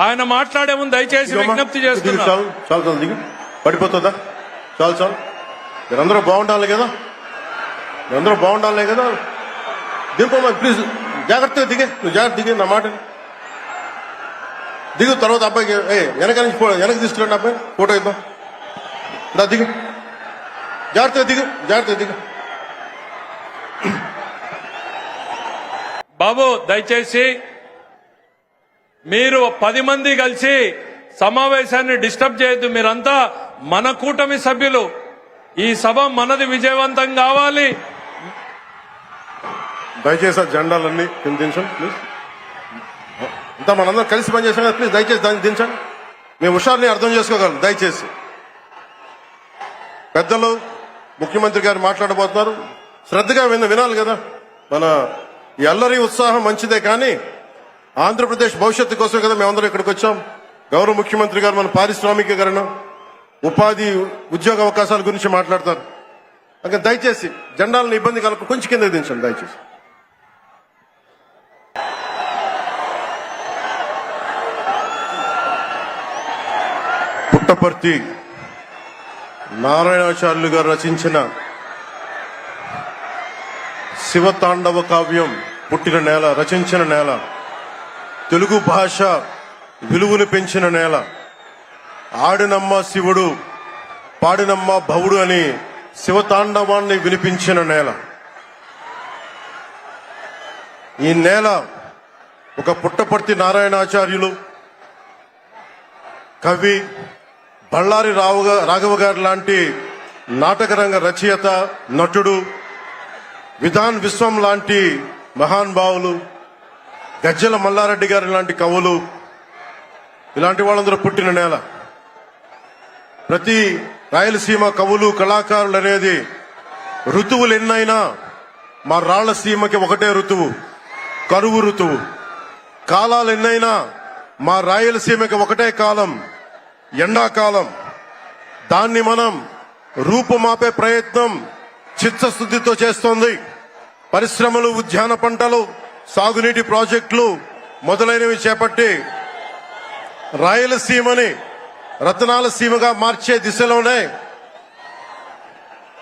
ఆయన మాట్లాడే ముందు దయచేసి. విజ్ఞప్తి చేస్తున్నా. చాలు చాలు చాలు దిగు. పడిపోతుందా? చాలు చాలు. మీరందరూ బాగుండాలి కదా? మీరందరూ బాగుండాలి కదా? దింపమ్మా ప్లీజ్ జాగ్రత్తగా దిగే నువ్వు జాగ్రత్త దిగే నా మాట. దిగు తర్వాత అబ్బాయికి ఏ వెనక నుంచి వెనక తీసుకురండి అబ్బాయి. ఫోటో ఇద్దాం దా దిగు. జాగ్రత్తగా దిగు జాగ్రత్తగా దిగు. బాబు దయచేసి మీరు పది మంది కలిసి సమావేశాన్ని డిస్టర్బ్ చేయొద్దు. మీరంతా మన కూటమి సభ్యులు. ఈ సభ మనది విజయవంతం కావాలి. దయచేసి ఆ జెండాలన్నీ కింద దించండి ప్లీజ్ అంతా మనందరం కలిసి పనిచేసాం కదా ప్లీజ్ దయచేసి దాన్ని దించండి. మీ హుషారుని అర్థం చేసుకోగలం దయచేసి. పెద్దలు ముఖ్యమంత్రి గారు మాట్లాడబోతున్నారు. శ్రద్ధగా విన్న వినాలి కదా. మన ఎల్లరి ఉత్సాహం మంచిదే కానీ ఆంధ్రప్రదేశ్ భవిష్యత్తు కోసం కదా మేమందరం ఇక్కడికి వచ్చాం. గౌరవ ముఖ్యమంత్రి గారు మన పారిశ్రామికీకరణ ఉపాధి ఉద్యోగ అవకాశాల గురించి మాట్లాడతారు. ఇంకా దయచేసి జెండాలను ఇబ్బంది కలప కొంచెం కింద దించండి దయచేసి. పుట్టపర్తి నారాయణాచార్యులు గారు రచించిన శివతాండవ కావ్యం పుట్టిన నేల రచించిన నేల. తెలుగు భాష విలువలు పెంచిన నేల. ఆడినమ్మ శివుడు పాడినమ్మ భవుడు అని శివతాండవాన్ని వినిపించిన నేల. ఈ నేల ఒక పుట్టపర్తి నారాయణాచార్యులు కవి బళ్ళారి రావు రాఘవ గారు లాంటి నాటకరంగ రచయిత నటుడు విధాన్ విశ్వం లాంటి మహానుభావులు గజ్జల మల్లారెడ్డి గారు ఇలాంటి కవులు ఇలాంటి వాళ్ళందరూ పుట్టిన నేల. ప్రతి రాయలసీమ కవులు కళాకారులు అనేది ఋతువులు ఎన్నైనా మా రాళ్ళసీమకి ఒకటే ఋతువు కరువు ఋతువు. కాలాలు ఎన్నైనా మా రాయలసీమకి ఒకటే కాలం ఎండాకాలం. దాన్ని మనం రూపుమాపే ప్రయత్నం చిత్తశుద్ధితో చేస్తోంది. పరిశ్రమలు ఉద్యాన పంటలు సాగునీటి ప్రాజెక్టులు మొదలైనవి చేపట్టి రాయలసీమని రత్నాల సీమగా మార్చే దిశలోనే